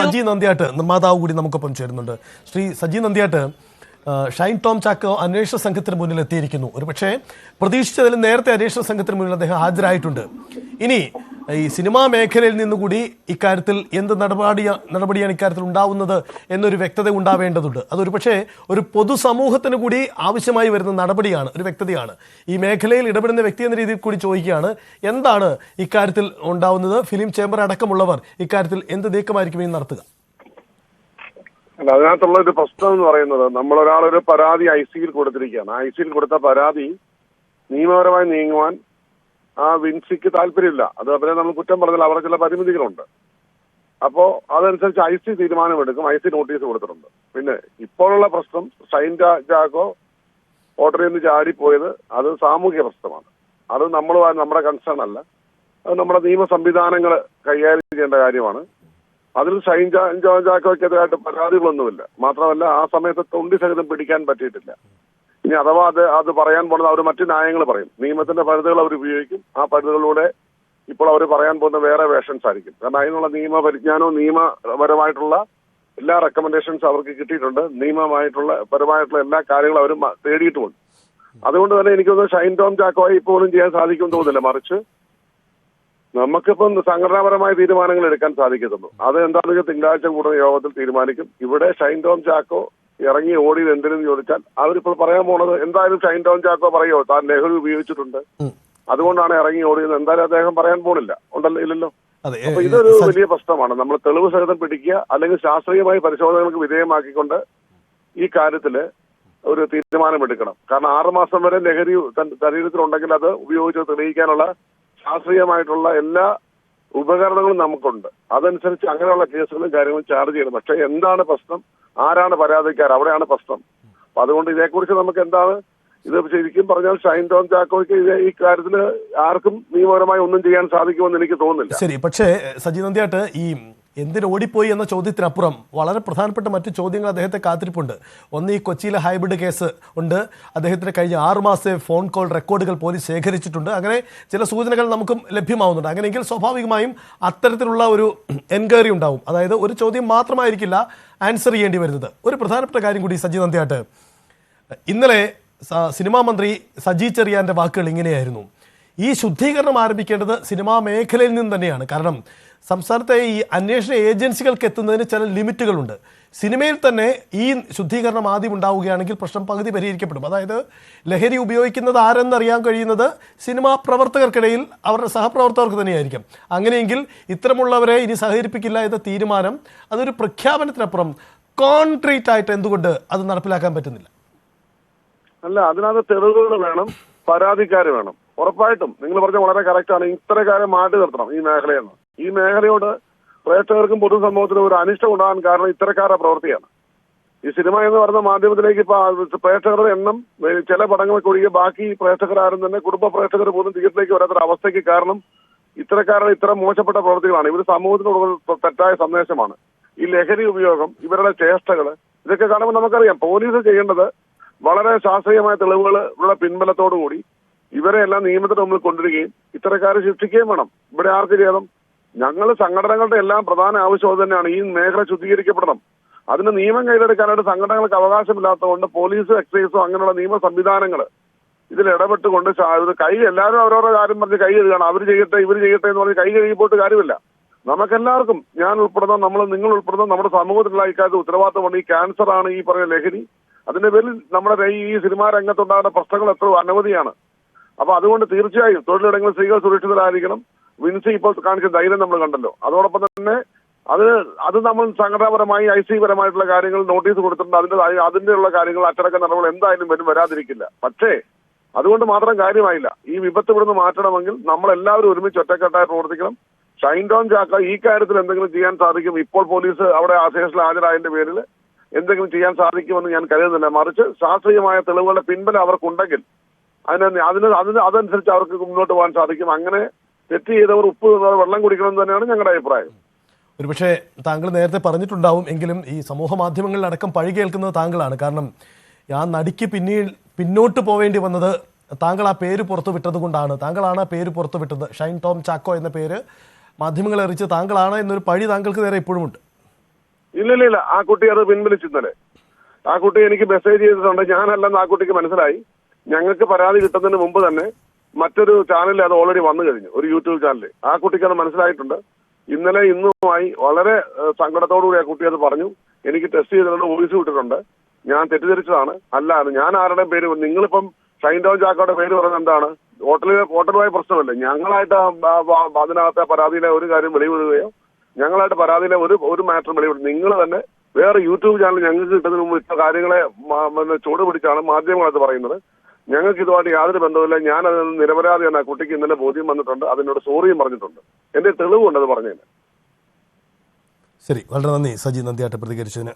സജി നന്ദിയാട്ട് നിർമ്മാതാവ് കൂടി നമുക്കൊപ്പം ചേരുന്നുണ്ട്. ശ്രീ സജി നന്ദിയാട്ട് ഷൈൻ ടോം ചാക്കോ അന്വേഷണ സംഘത്തിന് മുന്നിൽ എത്തിയിരിക്കുന്നു. ഒരു പക്ഷേ പ്രതീക്ഷിച്ചതിൽ നേരത്തെ അന്വേഷണ സംഘത്തിന് മുന്നിൽ അദ്ദേഹം ഹാജരായിട്ടുണ്ട്. ഇനി ഈ സിനിമാ മേഖലയിൽ നിന്നുകൂടി ഇക്കാര്യത്തിൽ എന്ത് നടപടി നടപടിയാണ് ഇക്കാര്യത്തിൽ ഉണ്ടാവുന്നത് എന്നൊരു വ്യക്തത ഉണ്ടാവേണ്ടതുണ്ട്. അതൊരു പക്ഷേ ഒരു പൊതുസമൂഹത്തിന് കൂടി ആവശ്യമായി വരുന്ന നടപടിയാണ് ഒരു വ്യക്തതയാണ്. ഈ മേഖലയിൽ ഇടപെടുന്ന വ്യക്തി എന്ന രീതിയിൽ കൂടി ചോദിക്കുകയാണ് എന്താണ് ഇക്കാര്യത്തിൽ ഉണ്ടാവുന്നത്? ഫിലിം ചേംബർ അടക്കമുള്ളവർ ഇക്കാര്യത്തിൽ എന്ത് നീക്കമായിരിക്കും ഇനി നടത്തുക? അല്ല അതിനകത്തുള്ള ഒരു പ്രശ്നം എന്ന് പറയുന്നത് നമ്മളൊരാളൊരു പരാതി ഐ സിയിൽ കൊടുത്തിരിക്കുകയാണ്. ഐ സിയിൽ കൊടുത്ത പരാതി നിയമപരമായി നീങ്ങുവാൻ ആ വിൻസിക്ക് താല്പര്യമില്ല. അത് അവരെ നമ്മൾ കുറ്റം പറഞ്ഞാൽ അവരുടെ ചില പരിമിതികളുണ്ട്. അപ്പോ അതനുസരിച്ച് ഐ സി തീരുമാനമെടുക്കും. ഐ സി നോട്ടീസ് കൊടുത്തിട്ടുണ്ട്. പിന്നെ ഇപ്പോഴുള്ള പ്രശ്നം സൈൻ ജാഗോ ഓർഡറിൽ നിന്ന് ചാടിപ്പോയത് അത് സാമൂഹ്യ പ്രശ്നമാണ്. അത് നമ്മൾ നമ്മുടെ കൺസേൺ അല്ല. അത് നമ്മുടെ നിയമ സംവിധാനങ്ങൾ കൈകാര്യം ചെയ്യേണ്ട കാര്യമാണ്. അതിൽ ജോൺ ജാക്കോയ്ക്കെതിരായിട്ട് പരാതികളൊന്നുമില്ല. മാത്രമല്ല ആ സമയത്ത് തൊണ്ടി സഹിതം പിടിക്കാൻ പറ്റിയിട്ടില്ല. ഇനി അഥവാ അത് അത് പറയാൻ പോകുന്നത് അവർ മറ്റു ന്യായങ്ങൾ പറയും. നിയമത്തിന്റെ പരിധികൾ അവർ ഉപയോഗിക്കും. ആ പരിധികളിലൂടെ ഇപ്പോൾ അവർ പറയാൻ പോകുന്ന വേറെ വേഷൻസ് ആയിരിക്കും. കാരണം അതിനുള്ള നിയമ പരിജ്ഞാനവും നിയമപരമായിട്ടുള്ള എല്ലാ റെക്കമെൻഡേഷൻസ് അവർക്ക് കിട്ടിയിട്ടുണ്ട്. നിയമമായിട്ടുള്ള പരമായിട്ടുള്ള എല്ലാ കാര്യങ്ങളും അവർ തേടിയിട്ടുമുണ്ട്. അതുകൊണ്ട് തന്നെ എനിക്കൊന്ന് ഷൈൻ ടോം ചാക്കോയെ ഇപ്പോഴും ചെയ്യാൻ സാധിക്കും തോന്നുന്നില്ല. മറിച്ച് നമുക്കിപ്പം സംഘടനാപരമായ തീരുമാനങ്ങൾ എടുക്കാൻ സാധിക്കത്തുള്ളൂ. അത് എന്താണെന്ന് വെച്ചാൽ തിങ്കളാഴ്ച കൂടുന്ന യോഗത്തിൽ തീരുമാനിക്കും. ഇവിടെ ഷൈൻ ടോം ചാക്കോ ഇറങ്ങി ഓടിയത് എന്തിനെന്ന് ചോദിച്ചാൽ അവരിപ്പോൾ പറയാൻ പോണത് എന്തായാലും ഷൈൻ ടൗൺ ചാക്കോ പറയോ? താൻ നെഹ്റു ഉപയോഗിച്ചിട്ടുണ്ട്. അതുകൊണ്ടാണ് ഇറങ്ങി ഓടിയത്. എന്തായാലും അദ്ദേഹം പറയാൻ പോണില്ല. ഉണ്ടല്ലോ ഇല്ലല്ലോ. അപ്പൊ ഇതൊരു വലിയ പ്രശ്നമാണ്. നമ്മൾ തെളിവ് സഹിതം പിടിക്കുക അല്ലെങ്കിൽ ശാസ്ത്രീയമായി പരിശോധനകൾക്ക് വിധേയമാക്കിക്കൊണ്ട് ഈ കാര്യത്തിൽ ഒരു തീരുമാനമെടുക്കണം. കാരണം ആറുമാസം വരെ ലഹരി ശരീരത്തിലുണ്ടെങ്കിൽ അത് ഉപയോഗിച്ച് തെളിയിക്കാനുള്ള ശാസ്ത്രീയമായിട്ടുള്ള എല്ലാ ഉപകരണങ്ങളും നമുക്കുണ്ട്. അതനുസരിച്ച് അങ്ങനെയുള്ള കേസുകളും കാര്യങ്ങളും ചാർജ് ചെയ്യണം. പക്ഷെ എന്താണ് പ്രശ്നം? ആരാണ് പരാതിക്കാർ? അവിടെയാണ് പ്രശ്നം. അപ്പൊ അതുകൊണ്ട് ഇതേക്കുറിച്ച് നമുക്ക് എന്താണ് ഇത് ശരിക്കും പറഞ്ഞാൽ ഷൈൻ ടോം ചാക്കോയ്ക്ക് ഇത് ഈ കാര്യത്തിൽ ആർക്കും നിയമപരമായി ഒന്നും ചെയ്യാൻ സാധിക്കുമെന്ന് എനിക്ക് തോന്നുന്നില്ല. ശരി പക്ഷേ സജി നന്ദിയായിട്ട് ഈ എന്തിന് ഓടിപ്പോയി എന്ന ചോദ്യത്തിനപ്പുറം വളരെ പ്രധാനപ്പെട്ട മറ്റു ചോദ്യങ്ങൾ അദ്ദേഹത്തെ കാത്തിരിപ്പുണ്ട്. ഒന്ന് ഈ കൊച്ചിയിലെ ഹൈബ്രിഡ് കേസ് ഉണ്ട്. അദ്ദേഹത്തിന് കഴിഞ്ഞ ആറു മാസത്തെ ഫോൺ കോൾ റെക്കോർഡുകൾ പോലീസ് ശേഖരിച്ചിട്ടുണ്ട്. അങ്ങനെ ചില സൂചനകൾ നമുക്കും ലഭ്യമാവുന്നുണ്ട്. അങ്ങനെയെങ്കിൽ സ്വാഭാവികമായും അത്തരത്തിലുള്ള ഒരു എൻക്വയറി ഉണ്ടാവും. അതായത് ഒരു ചോദ്യം മാത്രമായിരിക്കില്ല ആൻസർ ചെയ്യേണ്ടി വരുന്നത്. ഒരു പ്രധാനപ്പെട്ട കാര്യം കൂടി സജി നന്ദിയാട്ട്. ഇന്നലെ സിനിമാ മന്ത്രി സജി ചെറിയാന്റെ വാക്കുകൾ ഇങ്ങനെയായിരുന്നു. ഈ ശുദ്ധീകരണം ആരംഭിക്കേണ്ടത് സിനിമാ മേഖലയിൽ നിന്ന് തന്നെയാണ്. കാരണം സംസ്ഥാനത്തെ ഈ അന്വേഷണ ഏജൻസികൾക്ക് എത്തുന്നതിന് ചില ലിമിറ്റുകളുണ്ട്. സിനിമയിൽ തന്നെ ഈ ശുദ്ധീകരണം ആദ്യം ഉണ്ടാവുകയാണെങ്കിൽ പ്രശ്നം പകുതി പരിഹരിക്കപ്പെടും. അതായത് ലഹരി ഉപയോഗിക്കുന്നത് ആരെന്നറിയാൻ കഴിയുന്നത് സിനിമാ പ്രവർത്തകർക്കിടയിൽ അവരുടെ സഹപ്രവർത്തകർക്ക് തന്നെയായിരിക്കും. അങ്ങനെയെങ്കിൽ ഇത്തരമുള്ളവരെ ഇനി സഹകരിപ്പിക്കില്ല എന്ന തീരുമാനം അതൊരു പ്രഖ്യാപനത്തിനപ്പുറം കോൺക്രീറ്റ് ആയിട്ട് എന്തുകൊണ്ട് അത് നടപ്പിലാക്കാൻ പറ്റുന്നില്ല? അല്ല അതിനകത്ത് തെളിവുകൾ വേണം പരാതിക്കാർ വേണം. ഉറപ്പായിട്ടും നിങ്ങൾ പറഞ്ഞ വളരെ കറക്റ്റാണ് ഇത്തരക്കാരെ മാറ്റി നിർത്തണം ഈ മേഖലയെന്ന്. ഈ മേഖലയോട് പ്രേക്ഷകർക്കും പൊതുസമൂഹത്തിനും ഒരു അനിഷ്ടം ഉണ്ടാകാൻ കാരണം ഇത്തരക്കാരുടെ പ്രവൃത്തിയാണ്. ഈ സിനിമ എന്ന് പറയുന്ന മാധ്യമത്തിലേക്ക് ഇപ്പൊ പ്രേക്ഷകരുടെ എണ്ണം ചില പടങ്ങൾക്ക് ഒഴികെ ബാക്കി പ്രേക്ഷകരാരും തന്നെ കുടുംബ പ്രേക്ഷകർ പോലും തിയേറ്ററിലേക്ക് വരാത്തൊരു അവസ്ഥയ്ക്ക് കാരണം ഇത്തരക്കാരുടെ ഇത്ര മോശപ്പെട്ട പ്രവൃത്തികളാണ്. ഇവർ സമൂഹത്തിനോട് തെറ്റായ സന്ദേശമാണ്. ഈ ലഹരി ഉപയോഗം ഇവരുടെ ചേഷ്ടകൾ ഇതൊക്കെ കാണുമ്പോൾ നമുക്കറിയാം പോലീസ് ചെയ്യേണ്ടത് വളരെ ശാസ്ത്രീയമായ തെളിവുകൾ ഉള്ള പിൻബലത്തോടുകൂടി ഇവരെ എല്ലാം നിയമത്തിന് മുമ്പിൽ കൊണ്ടുവരികയും ഇത്തരക്കാരെ ശിക്ഷിക്കുകയും വേണം. ഇവിടെ ആർക്ക് ചെയ്യണം ഞങ്ങൾ സംഘടനകളുടെ എല്ലാം പ്രധാന ആവശ്യം അത് തന്നെയാണ്. ഈ മേഖല ശുദ്ധീകരിക്കപ്പെടണം. അതിന് നിയമം കയ്യിലെടുക്കാനായിട്ട് സംഘടനകൾക്ക് അവകാശമില്ലാത്തതുകൊണ്ട് പോലീസ് എക്സൈസോ അങ്ങനെയുള്ള നിയമ സംവിധാനങ്ങൾ ഇതിൽ ഇടപെട്ടുകൊണ്ട് കൈ എല്ലാവരും അവരവരുടെ കാര്യം പറഞ്ഞ് കൈ കഴുകണം. അവർ ചെയ്യട്ടെ ഇവർ ചെയ്യട്ടെ എന്ന് പറഞ്ഞ് കൈ കഴുകിപ്പോട്ട് കാര്യമില്ല. നമുക്കെല്ലാവർക്കും ഞാൻ ഉൾപ്പെടുന്ന നമ്മൾ നിങ്ങൾ ഉൾപ്പെടുന്ന നമ്മുടെ സമൂഹത്തിലുള്ള ഇക്കാര്യത്തിൽ ഉത്തരവാദിത്തമുണ്ട് ഈ ക്യാൻസർ ആണ് ഈ പറഞ്ഞ ലഹരി. അതിന്റെ പേരിൽ നമ്മുടെ ഈ സിനിമാ രംഗത്തുണ്ടാകുന്ന പ്രശ്നങ്ങൾ എത്ര അനവധിയാണ്. അപ്പൊ അതുകൊണ്ട് തീർച്ചയായും തൊഴിലിടങ്ങളിൽ സ്ത്രീകൾ സുരക്ഷിതരായിരിക്കണം. വിൻസി ഇപ്പോൾ കാണിച്ച ധൈര്യം നമ്മൾ കണ്ടല്ലോ. അതോടൊപ്പം തന്നെ അത് അത് നമ്മൾ സംഘടനാപരമായി ഐ സി പരമായിട്ടുള്ള കാര്യങ്ങൾ നോട്ടീസ് കൊടുത്തിട്ടുണ്ട്. അതിന്റെ അതിന്റെയുള്ള കാര്യങ്ങൾ അച്ചടക്ക നടപടികൾ എന്തായാലും വരും വരാതിരിക്കില്ല. പക്ഷേ അതുകൊണ്ട് മാത്രം കാര്യമായില്ല. ഈ വിപത്ത് ഇവിടുന്ന് മാറ്റണമെങ്കിൽ നമ്മൾ എല്ലാവരും ഒരുമിച്ച് ഒറ്റക്കെട്ടായി പ്രവർത്തിക്കണം. ഷൈൻ ഡോൺ ചാക്ക ഈ കാര്യത്തിൽ എന്തെങ്കിലും ചെയ്യാൻ സാധിക്കും? ഇപ്പോൾ പോലീസ് അവിടെ സ്റ്റേഷനിൽ ഹാജരായതിന്റെ പേരിൽ എന്തെങ്കിലും ചെയ്യാൻ സാധിക്കുമെന്ന് ഞാൻ കരുതുന്നില്ല. മറിച്ച് ശാസ്ത്രീയമായ തെളിവുകളുടെ പിൻബലം അവർക്കുണ്ടെങ്കിൽ അതിന് അതിന് അതിന് അതനുസരിച്ച് അവർക്ക് മുന്നോട്ട് പോകാൻ സാധിക്കും. അങ്ങനെ തെറ്റ് ചെയ്തവർ ഉപ്പ് വെള്ളം കുടിക്കണം തന്നെയാണ് ഞങ്ങളുടെ അഭിപ്രായം. ഒരുപക്ഷെ താങ്കൾ നേരത്തെ പറഞ്ഞിട്ടുണ്ടാവും എങ്കിലും ഈ സമൂഹ മാധ്യമങ്ങളിലടക്കം പഴി കേൾക്കുന്നത് താങ്കളാണ്. കാരണം ആ നടിക്ക് പിന്നീട് പിന്നോട്ട് പോവേണ്ടി വന്നത് താങ്കൾ ആ പേര് പുറത്തു വിട്ടത് കൊണ്ടാണ്. താങ്കളാണ് ആ പേര് പുറത്തു വിട്ടത്. ഷൈൻ ടോം ചാക്കോ എന്ന പേര് മാധ്യമങ്ങളെ അറിയിച്ച് താങ്കളാണ് എന്നൊരു പഴി താങ്കൾക്ക് നേരെ ഇപ്പോഴുമുണ്ട്. ഇല്ല ഇല്ല ഇല്ല. ആ കുട്ടി അത് പിൻവലിച്ചു ഇന്നലെ. ആ കുട്ടി എനിക്ക് മെസ്സേജ് ചെയ്തിട്ടുണ്ട്. ഞാനല്ലെന്ന് ആ കുട്ടിക്ക് മനസ്സിലായി. ഞങ്ങൾക്ക് പരാതി കിട്ടുന്നതിന് മുമ്പ് തന്നെ മറ്റൊരു ചാനലിൽ അത് ഓൾറെഡി വന്നു കഴിഞ്ഞു. ഒരു യൂട്യൂബ് ചാനൽ ആ കുട്ടിക്ക് അത് മനസ്സിലായിട്ടുണ്ട്. ഇന്നലെ ഇന്നുമായി വളരെ സങ്കടത്തോടുകൂടി ആ കുട്ടി അത് പറഞ്ഞു. എനിക്ക് ടെസ്റ്റ് ചെയ്തിട്ടുണ്ട് വോയിസ് വിട്ടിട്ടുണ്ട്. ഞാൻ തെറ്റിദ്ധരിച്ചതാണ്. അല്ല അത് ഞാൻ ആരുടെയും പേര് നിങ്ങളിപ്പം ഷൈൻ ഡോൺ ചാക്കോയുടെ പേര് പറഞ്ഞത് എന്താണ്? ഹോട്ടലിൽ ഹോട്ടലുമായി പ്രശ്നമല്ലേ? ഞങ്ങളായിട്ട് അതിനകത്തെ പരാതിയിലെ ഒരു കാര്യം വെളിവിടുകയോ ഞങ്ങളായിട്ട് പരാതിയിലെ ഒരു ഒരു മാറ്റർ വെളിവിടും നിങ്ങൾ തന്നെ വേറെ യൂട്യൂബ് ചാനൽ ഞങ്ങൾക്ക് കിട്ടുന്നതിന് മുമ്പ് ഇത്ര കാര്യങ്ങളെ ചൂട് പിടിച്ചാണ് മാധ്യമങ്ങളത് പറയുന്നത്. ഞങ്ങൾക്ക് ഇതുമായിട്ട് യാതൊരു ബന്ധവുമില്ല. ഞാൻ അതിൽ നിരപരാധിയാണ്. ആ കുട്ടിക്ക് ഇന്നലെ ബോധ്യം വന്നിട്ടുണ്ട്. അതിനോട് സോറിയും പറഞ്ഞിട്ടുണ്ട്. എന്റെ തെളിവുണ്ട് അത് പറഞ്ഞതിന്. ശരി. വളരെ നന്ദി. സജി നന്ദിയായിട്ട് പ്രതികരിച്ചതിന്.